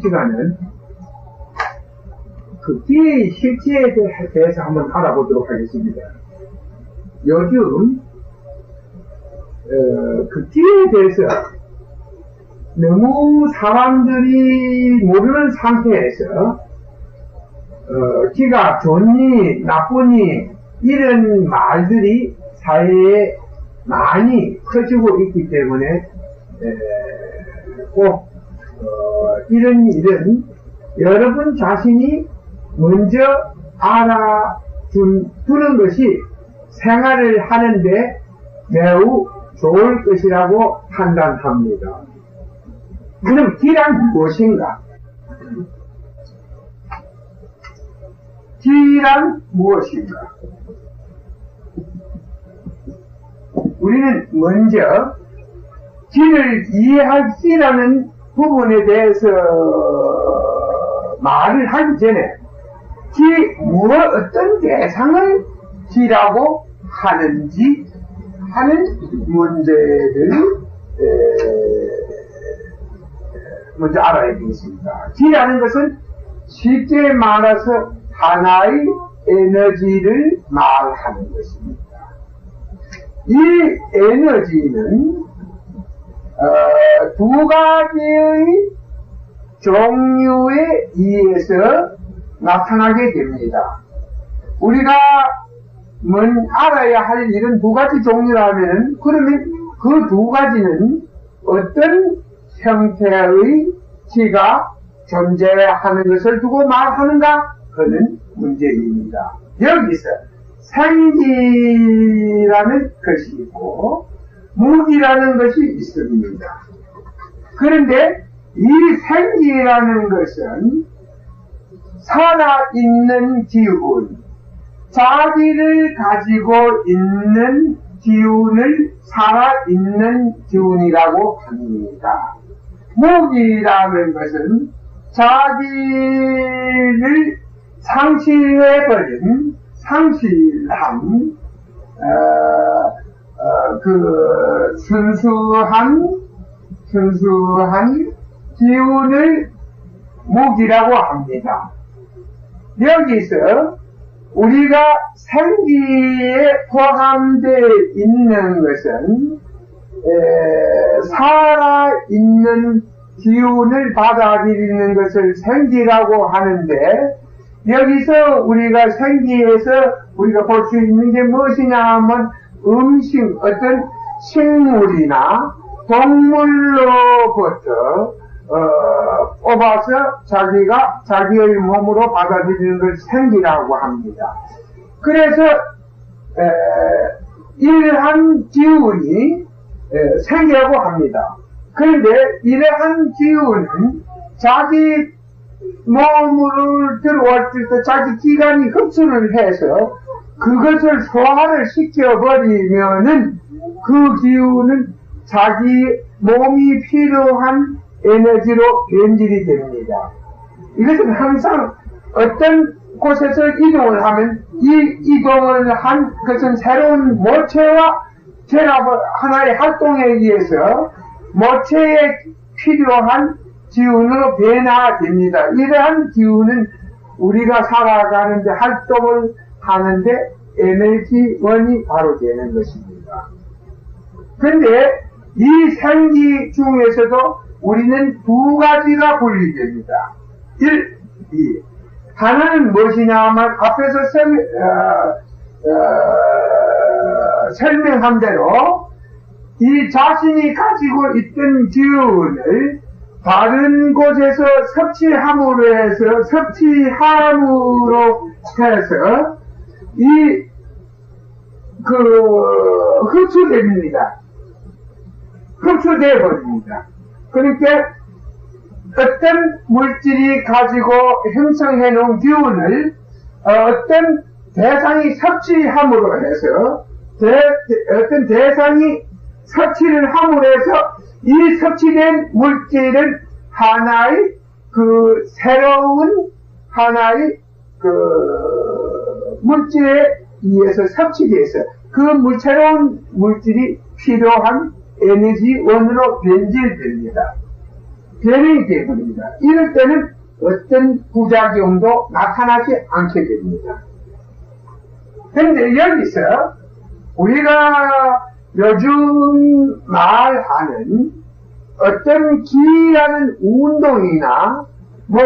시간은 그 기의 실체에 대- 대해서 한번 알아보도록 하겠습니다. 요즘 어, 그 기에 대해서 너무 사람들이 모르는 상태에서 어, 기가 좋니 나쁘니 이런 말들이 사회에 많이 퍼지고 있기 때문에 에, 꼭 어, 이런 일은 여러분 자신이 먼저 알아준 두는 것이 생활을 하는데 매우 좋을 것이라고 판단합니다. 그럼 기란 무엇인가? 기란 무엇인가? 우리는 먼저 기를 이해할 기라는 부분에 대해서 말을 하기 전에 기 무엇 어떤 대상을 기라고 하는지 하는 문제를 에, 먼저 알아야 되겠습니다. 기라는 것은 쉽게 말해서 하나의 에너지를 말하는 것입니다. 이 에너지는 어, 두 가지의 종류에 의해서 나타나게 됩니다. 우리가 뭔 알아야 할 일은 두 가지 종류라면 그러면 그 두 가지는 어떤 형태의 기가 존재하는 것을 두고 말하는가 하는 문제입니다. 여기서 생기라는 것이 있고 무기라는 것이 있습니다. 그런데 이 생기라는 것은 살아있는 기운, 자기를 가지고 있는 기운을 살아있는 기운이라고 합니다. 무기라는 것은 자기를 상실해버린 상실함, 어, 어, 그 순수한 순수한 기운을 무기라고 합니다. 여기서 우리가 생기에 포함되어 있는 것은 에, 살아있는 기운을 받아들이는 것을 생기라고 하는데 여기서 우리가 생기에서 우리가 볼 수 있는 게 무엇이냐 하면 음식, 어떤 식물이나 동물로부터 어, 뽑아서 자기가 자기의 몸으로 받아들이는 걸 생기라고 합니다. 그래서 에, 이러한 기운이 에, 생기라고 합니다. 그런데 이러한 기운은 자기 몸을 들어왔을 때 자기 기관이 흡수를 해서 그것을 소화를 시켜버리면은 그 기운은 자기 몸이 필요한 에너지로 변질이 됩니다. 이것은 항상 어떤 곳에서 이동을 하면 이 이동을 한 것은 새로운 모체와 결합 하나의 활동에 의해서 모체에 필요한 기운으로 변화됩니다. 이러한 기운은 우리가 살아가는데 활동을 하는데 에너지원이 바로 되는 것입니다. 근데 이 생기 중에서도 우리는 두 가지가 분리됩니다. 1, 2. 하나는 무엇이냐 하면 앞에서 설, 어, 어, 설명한 대로 이 자신이 가지고 있던 기운을 다른 곳에서 섭취함으로 해서 섭취함으로 해서 이 그 흡수됩니다. 흡수되어 버립니다. 그러니까 어떤 물질이 가지고 형성해 놓은 기운을 어, 떤 대상이 섭취함으로 해서 대- 어떤 대상이 섭취를 함으로 해서 이 섭취된 물질은 하나의 그 새로운 하나의 그 물질에 의해서 섭취돼서 그 물, 새로운 물질이 필요한 에너지원으로 변질됩니다. 변형이 되어버립니다. 이럴 때는 어떤 부작용도 나타나지 않게 됩니다. 근데 여기서 우리가 요즘 말하는 어떤 기이하는 운동이나 뭐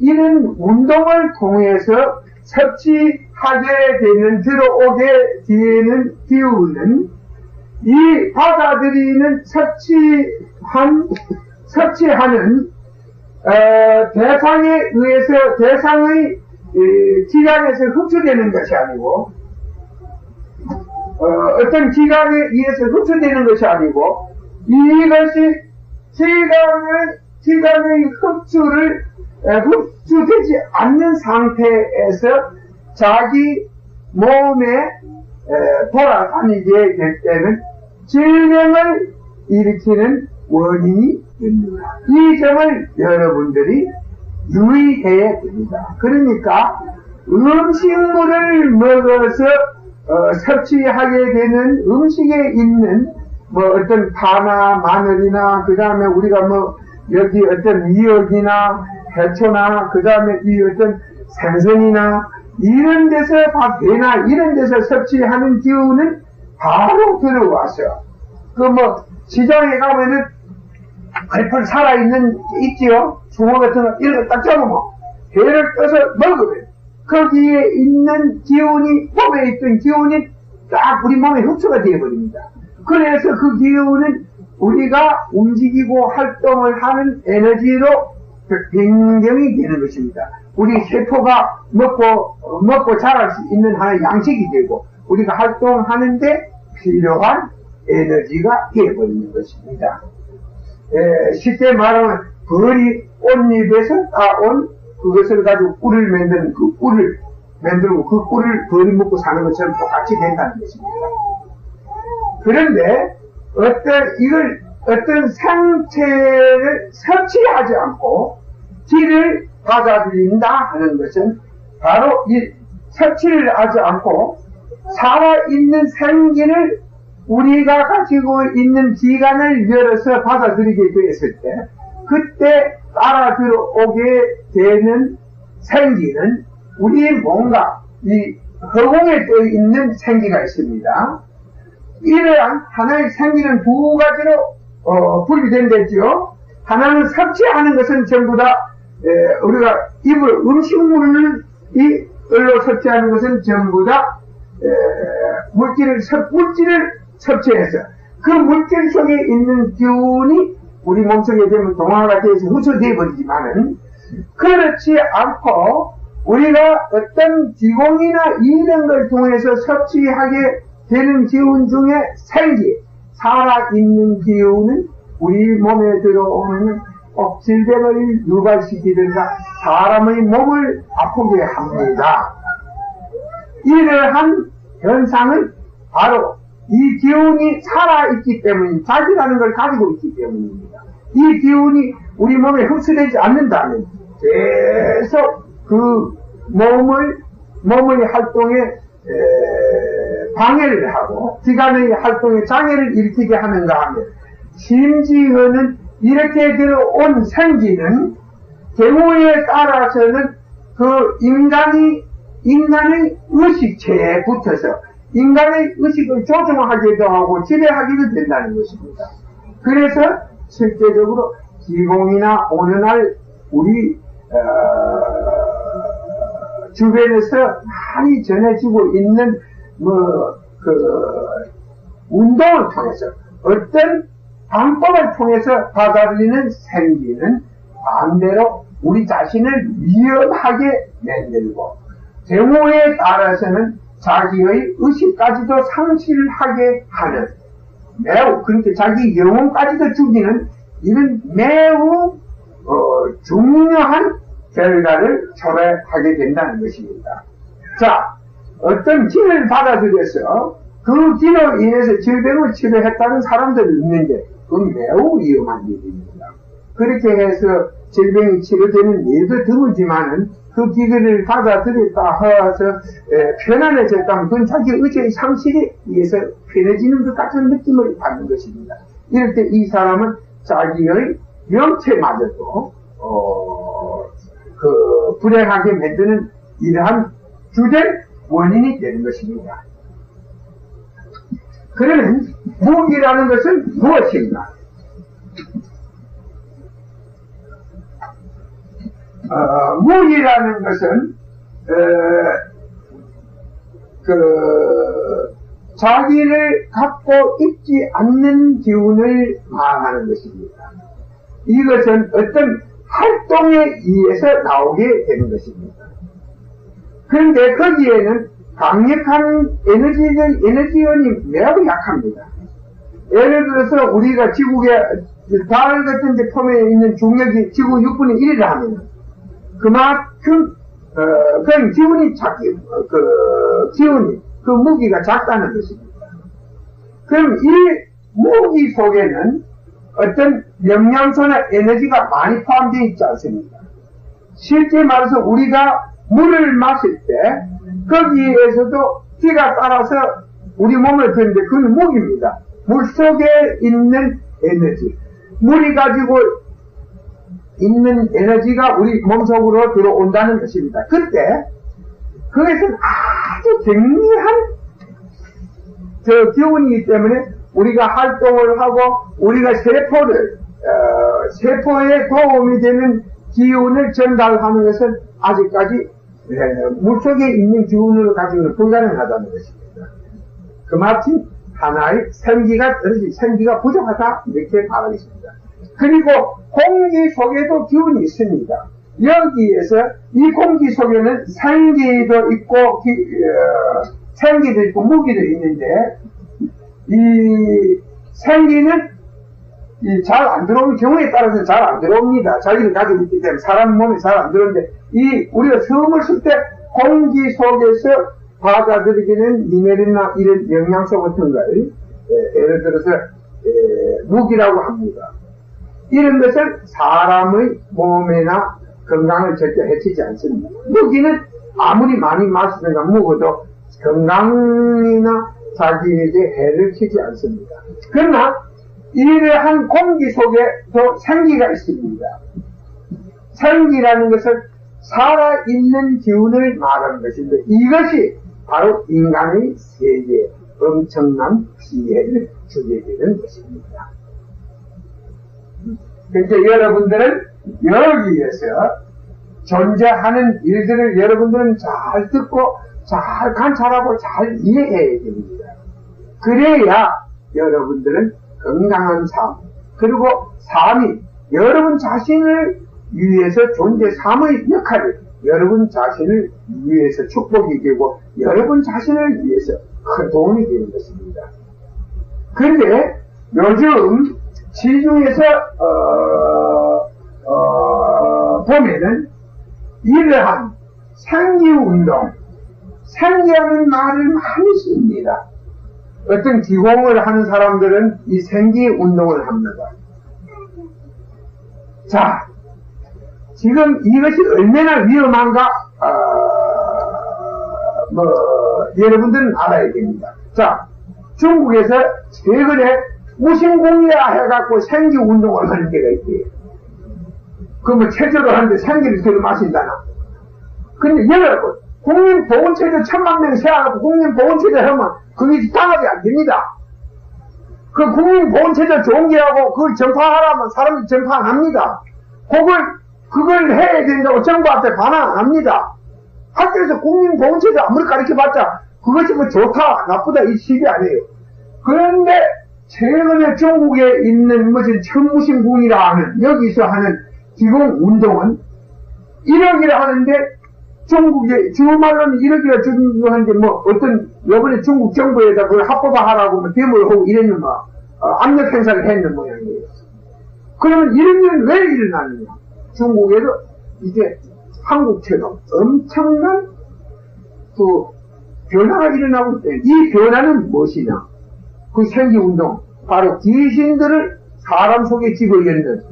이런 운동을 통해서 섭취 하게 되는 들어오게 되는 기운은 이 받아들이는 섭취한 섭취하는 어, 대상에 의해서 대상의 이, 기관에서 흡수되는 것이 아니고 어, 떤 기관에 의해서 흡수되는 것이 아니고 이것이 기관의 기관의 흡수를 에, 흡수되지 않는 상태에서 자기 몸에 에, 돌아다니게 될 때는 질병을 일으키는 원인이 됩니다. 이 점을 여러분들이 유의해야 됩니다. 그러니까 음식물을 먹어서 어, 섭취하게 되는 음식에 있는 뭐 어떤 파나 마늘이나 그 다음에 우리가 뭐 여기 어떤 미역이나 해초나 그 다음에 이 어떤 생선이나 이런 데서 밥이나 이런 데서 섭취하는 기운은 바로 들어와서 그 뭐 시장에 가면은 알풀 살아있는 게 있지요 숭어 같은 거 이런 거딱 잡으면 회를 떠서 먹으면 거기에 있는 기운이 몸에 있던 기운이 딱 우리 몸에 흡수가 되어버립니다. 그래서 그 기운은 우리가 움직이고 활동을 하는 에너지로 변경이 되는 것입니다. 우리 세포가 먹고 어, 먹고 자랄 수 있는 하나의 양식이 되고 우리가 활동하는데 필요한 에너지가 되어버리는 것입니다. 에, 쉽게 말하면 벌이 꽃잎에서 따온 그것을 가지고 꿀을 만드는 그 꿀을 만들고 그 꿀을 벌이 먹고 사는 것처럼 똑같이 된다는 것입니다. 그런데 어떤 이걸 어떤 상태를 섭취하지 않고 기를 받아들인다 하는 것은 바로 이 섭취를 하지 않고 살아있는 생기를 우리가 가지고 있는 기관을 열어서 받아들이게 되었을 때 그때 따라 들어오게 되는 생기는 우리 뭔가 이 허공에 떠 있는 생기가 있습니다. 이러한 하나의 생기는 두 가지로 어, 분리된다지요. 하나는 섭취하는 것은 전부 다 에, 우리가 입을 음식물을 이 을로 섭취하는 것은 전부 다 에, 물질을 섭, 물질을 섭취해서 그 물질 속에 있는 기운이 우리 몸속에 되면 동화가 되어서 흡수되어 버리지만은 그렇지 않고 우리가 어떤 기공이나 이런 걸 통해서 섭취하게 되는 기운 중에 생기, 살아있는 기운은 우리 몸에 들어오면 꼭 질병을 유발시키든가 사람의 몸을 아프게 합니다. 이러한 현상은 바로 이 기운이 살아있기 때문이 자기라는 걸 가지고 있기 때문입니다. 이 기운이 우리 몸에 흡수되지 않는다면 계속 그 몸을 몸의 활동에 에, 방해를 하고 기관의 활동에 장애를 일으키게 하는가 하면 심지어는 이렇게 들어온 생기는 경우에 따라서는 그 인간이 인간의 의식체에 붙어서 인간의 의식을 조종하기도 하고 지배하기도 된다는 것입니다. 그래서 실제적으로 기공이나 어느 날 우리 어, 주변에서 많이 전해지고 있는 뭐 그 운동을 통해서 어떤 방법을 통해서 받아들이는 생기는 반대로 우리 자신을 위험하게 만들고 경우에 따라서는 자기의 의식까지도 상실을 하게 하는 매우 그렇게 자기 영혼까지도 죽이는 이런 매우 어, 중요한 결과를 초래하게 된다는 것입니다. 자, 어떤 길을 받아들여서 그 길로 인해서 질병을 치료했다는 사람들이 있는데 그건 매우 위험한 일입니다. 그렇게 해서 질병이 치료되는 일도 드물지만은 그 기근을 받아들였다 해서 에, 편안해졌다면 그건 자기 의지의 상실에 의해서 편해지는 것 같은 느낌을 받는 것입니다. 이럴 때 이 사람은 자기의 명체마저도 어, 그 불행하게 만드는 이러한 주된 원인이 되는 것입니다. 그러면 무기라는 것은 무엇인가? 어, 무기라는 것은 어, 그 자기를 갖고 있지 않는 기운을 말하는 것입니다. 이것은 어떤 활동에 의해서 나오게 되는 것입니다. 그런데 거기에는 강력한 에너지는 에너지원이 매우 약합니다. 예를 들어서 우리가 지구에 달 같은 데 폼에 있는 중력이 지구 6분의 1이라 하면 그만큼 어, 그냥 기운이 작기 어, 그 기운이 그 무기가 작다는 것입니다. 그럼 이 무기 속에는 어떤 영양소나 에너지가 많이 포함되어 있지 않습니까? 실제 말해서 우리가 물을 마실 때 거기에서도 기가 따라서 우리 몸에 드는데 그건 무기입니다. 물 속에 있는 에너지. 물이 가지고 있는 에너지가 우리 몸속으로 들어온다는 것입니다. 그때 그것은 아주 경미한 저 기운이기 때문에 우리가 활동을 하고 우리가 세포를 어, 세포에 도움이 되는 기운을 전달하는 것은 아직까지 예, 물속에 있는 기운을 가지고는 불가능하다는 것입니다. 그마침 하나의 생기가 떨어지 생기가 부족하다 이렇게 말하겠습니다. 그리고 공기 속에도 기운이 있습니다. 여기에서 이 공기 속에는 생기도 있고 기, 어, 생기도 있고 무기도 있는데 이 생기는 잘 안 들어오는 경우에 따라서 잘 안 들어옵니다. 자기를 가지고 있기 때문에 사람 몸에 잘안 들어오는데 이 우리가 숨을 쉴 때 공기 속에서 받아들이기는 미네랄이나 이런 영양소 같은 걸 예, 예를 들어서 예, 무기라고 합니다. 이런 것은 사람의 몸이나 건강을 절대 해치지 않습니다. 무기는 아무리 많이 마시든가 먹어도 건강이나 자기에게 해를 치지 않습니다. 그러나 이러한 공기 속에도 생기가 있습니다. 생기라는 것은 살아있는 기운을 말하는 것인데 이것이 바로 인간의 세계에 엄청난 피해를 주게 되는 것입니다. 그러니까 여러분들은 여기에서 존재하는 일들을 여러분들은 잘 듣고 잘 관찰하고 잘 이해해야 됩니다. 그래야 여러분들은 건강한 삶, 그리고 삶이 여러분 자신을 위해서 존재 삶의 역할을 여러분 자신을 위해서 축복이 되고 여러분 자신을 위해서 큰 도움이 되는 것입니다. 그런데 요즘 시중에서 어, 어, 보면은 이러한 생기운동, 생기하는 말을 많이 씁니다. 어떤 기공을 하는 사람들은 이 생기 운동을 합니다. 자, 지금 이것이 얼마나 위험한가, 어, 뭐, 여러분들은 알아야 됩니다. 자, 중국에서 최근에 무신공이라 해갖고 생기 운동을 하는 데가 있대요. 그러면 체조를 하는데 생기를 들어 마신다나. 근데 여러분, 국민보건체제 천만 명 세워갖고 국민보건체제 하면 그게 당합이 안 됩니다. 그 국민보건체제 좋은 게 하고 그걸 전파하라면 사람들이 전파 안 합니다. 그걸, 그걸 해야 된다고 정부한테 반항 안 합니다. 학교에서 국민보건체제 아무리 가르쳐봤자 그것이 뭐 좋다, 나쁘다 이 식이 아니에요. 그런데 최근에 중국에 있는 무슨 천무신궁이라 하는 여기서 하는 기공 운동은 1억이라 하는데 중국에 주말로는 1억이라 주는데 뭐 어떤 요번에 중국 정부에다 그걸 합법화하라고 뭐 데모를 하고 이랬는 뭐 어, 압력 행사를 했는 모양이에요. 그러면 이런 일은 왜 일어나느냐? 중국에도 이제 한국처럼 엄청난 그 변화가 일어나고 있대. 이 변화는 무엇이냐? 그 생기운동, 바로 귀신들을 사람 속에 집어넣는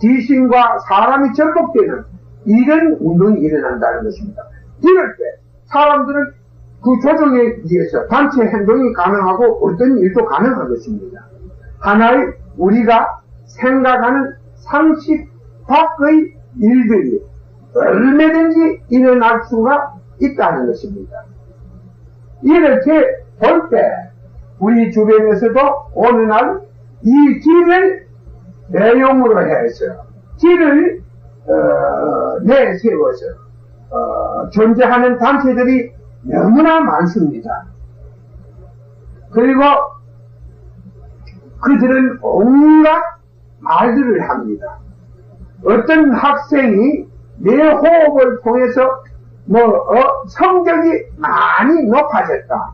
귀신과 사람이 접목되는 이런 운동이 일어난다는 것입니다. 이럴 때 사람들은 그 조정에 의해서 단체 행동이 가능하고 어떤 일도 가능한 것입니다. 하나의 우리가 생각하는 상식 밖의 일들이 얼마든지 일어날 수가 있다는 것입니다. 이렇게 볼 때 우리 주변에서도 어느 날 이 길을 내용으로 해서 길을 어, 내세워서 어, 존재하는 단체들이 너무나 많습니다. 그리고 그들은 온갖 말들을 합니다. 어떤 학생이 내 호흡을 통해서 뭐 어, 성적이 많이 높아졌다.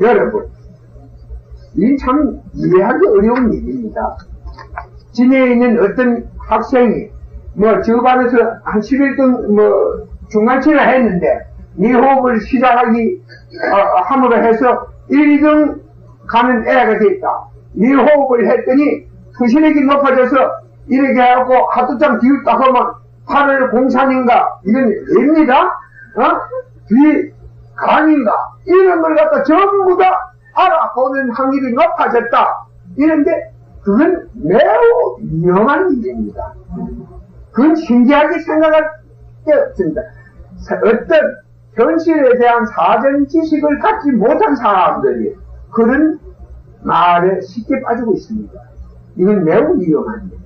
여러분, 이 참 이해하기 어려운 일입니다. 진해에 있는 어떤 학생이 뭐 저반에서 한 10일 동안 뭐 중간치를 했는데 네 호흡을 시작하기 어, 함으로 해서 1, 2등 가는 애가 됐다. 네 호흡을 했더니 투실력이 높아져서 이렇게 하트장 뒤를 딱 하면 8월 공산인가 이건 왜입니다. 어? 뒤 간인가 이런 걸 갖다 전부 다 알아보는 확률이 높아졌다. 이런데 그건 매우 위험한 일입니다. 그건 신기하게 생각할 게 없습니다. 사- 어떤 현실에 대한 사전 지식을 갖지 못한 사람들이 그런 말에 쉽게 빠지고 있습니다. 이건 매우 위험한 일.